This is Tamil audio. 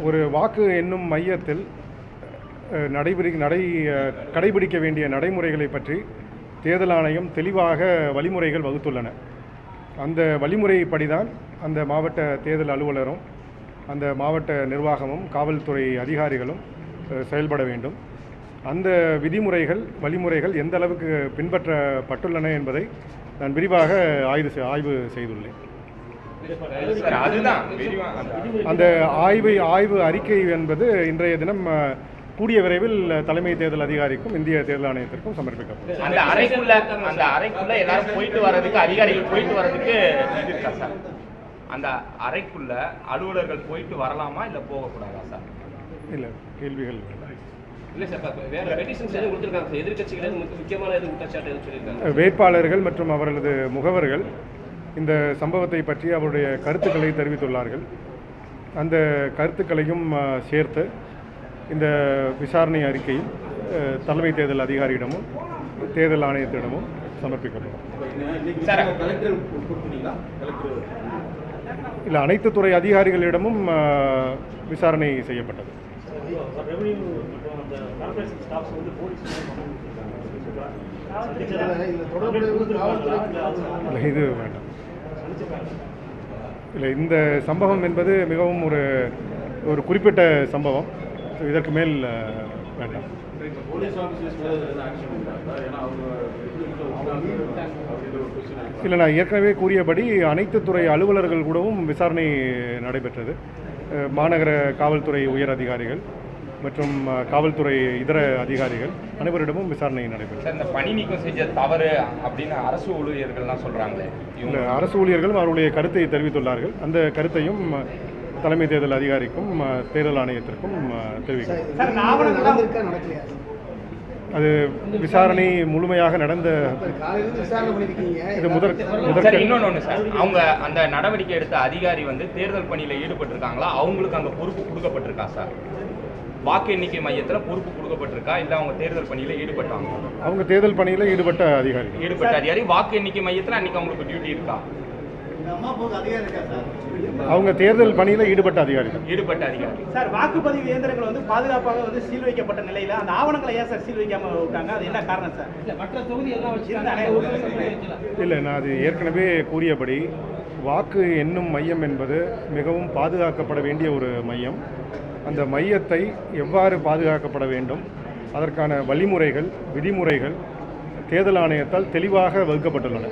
ஒரு வாக்கு என்னும் மையத்தில் நடைபெறி நடை கடைபிடிக்க வேண்டிய நடைமுறைகளை பற்றி தேர்தல் ஆணையம் தெளிவாக வழிமுறைகள் வகுத்துள்ளன. அந்த வழிமுறைப்படி தான் அந்த மாவட்ட தேர்தல் அலுவலரும் அந்த மாவட்ட நிர்வாகமும் காவல்துறை அதிகாரிகளும் செயல்பட வேண்டும். அந்த விதிமுறைகள் வழிமுறைகள் எந்த அளவுக்கு பின்பற்றப்பட்டுள்ளன என்பதை நான் விரிவாக ஆய்வு செ- ஆய்வு செய்துள்ளேன். அந்த- அந்த ஆய்வு ஆய்வு அறிக்கை என்பது இன்றைய தினம் கூடிய விரைவில் தலைமை தேர்தல் அதிகாரிக்கும் இந்திய தேர்தல் ஆணையத்திற்கும் சமர்ப்பிக்கப்படும். அந்த அறைக்குள்ள அந்த அறைக்குள்ள எல்லாரும் போயிட்டு வர்றதுக்கு அதிகாரிகள் போயிட்டு வர்றதுக்கு அந்த அறைக்குள்ள அலுவலர்கள் போயிட்டு வரலாமா இல்ல போகக்கூடாதா சார்? இல்லை கேள்விகள் வேட்பாளர்கள் மற்றும் அவர்களது முகவர்கள் இந்த சம்பவத்தை பற்றி அவருடைய கருத்துக்களை தெரிவித்துள்ளார்கள். அந்த கருத்துக்களையும் சேர்த்து இந்த விசாரணை அறிக்கையில் அஹ், தலைமை தேர்தல் அதிகாரியிடமும் தேர்தல் ஆணையத்திடமும் சமர்ப்பிக்கப்படும். சார் இல்லை அனைத்து துறை அதிகாரிகளிடமும் விசாரணை செய்யப்பட்டது. இது வேண்டாம். இல்லை இந்த சம்பவம் என்பது மிகவும் ஒரு ஒரு குறிப்பிட்ட சம்பவம். இதற்கு மேல் வேண்டாம். இல்லை நான் ஏற்கனவே கூறியபடி அனைத்து துறை அலுவலர்கள் கூடவும் விசாரணை நடைபெற்றது. மாநகர காவல்துறை உயர் அதிகாரிகள் மற்றும் காவல்துறை இதர அதிகாரிகள் அனைவரிடமும் விசாரணை நடைபெற்றது. சார் இந்த பணி நீக்கம் செஞ்ச தவறு அப்படின்னு அரசு ஊழியர்கள்லாம் சொல்றாங்களே இந்த இவங்க அரசு ஊழியர்களும் அவருடைய கருத்தை தெரிவித்துள்ளார்கள். அந்த கருத்தையும் தலைமை தேர்தல் அதிகாரிக்கும் தேர்தல் ஆணையத்திற்கும் நடக்கலையா? அது விசாரணை முழுமையாக நடந்த இது முதற் இன்னொன்னு ஒண்ணு சார். அவங்க அந்த நடவடிக்கை எடுத்த அதிகாரி வந்து தேர்தல் பணியில ஈடுபட்டிருக்காங்களா? அவங்களுக்கு அங்க பொறுப்பு கொடுக்கப்பட்டிருக்கா சார்? வாக்கு எண்ணிக்கை மையத்துல பொறுப்பு கொடுக்கப்பட்டிருக்கா? இல்ல அவங்க தேர்தல் பணியில ஈடுபட்டாங்க? அவங்க தேர்தல் பணியில் ஈடுபட்ட அதிகாரிகள் ஈடுபட்ட அதிகாரி வாக்கு எண்ணிக்கை மையத்துல அன்னைக்கு அவங்களுக்கு டியூட்டி இருக்கா? அவங்க தேர்தல் பணியில் ஈடுபட்ட அதிகாரிகள் ஈடுபட்ட அதிகாரி. சார் வாக்குப்பதிவு இயந்திரங்கள் வந்து பாதுகாப்பாக வந்து சீல் வைக்கப்பட்ட நிலையில அந்த ஆவணங்களை ஏன் சார் சீல் வைக்காம விட்டாங்க? அது என்ன காரணம் சார்? இல்ல மற்ற தொகுதி எல்லாம் வச்சிருந்தாங்க இல்லை நான் அது ஏற்கனவே கூறியபடி வாக்கு எண்ணும் மையம் என்பது மிகவும் பாதுகாக்கப்பட வேண்டிய ஒரு மையம். அந்த மையத்தை எவ்வாறு பாதுகாக்கப்பட வேண்டும்? அதற்கான வழிமுறைகள் விதிமுறைகள் தேர்தல் ஆணையத்தால் தெளிவாக வகுக்கப்பட்டுள்ளன.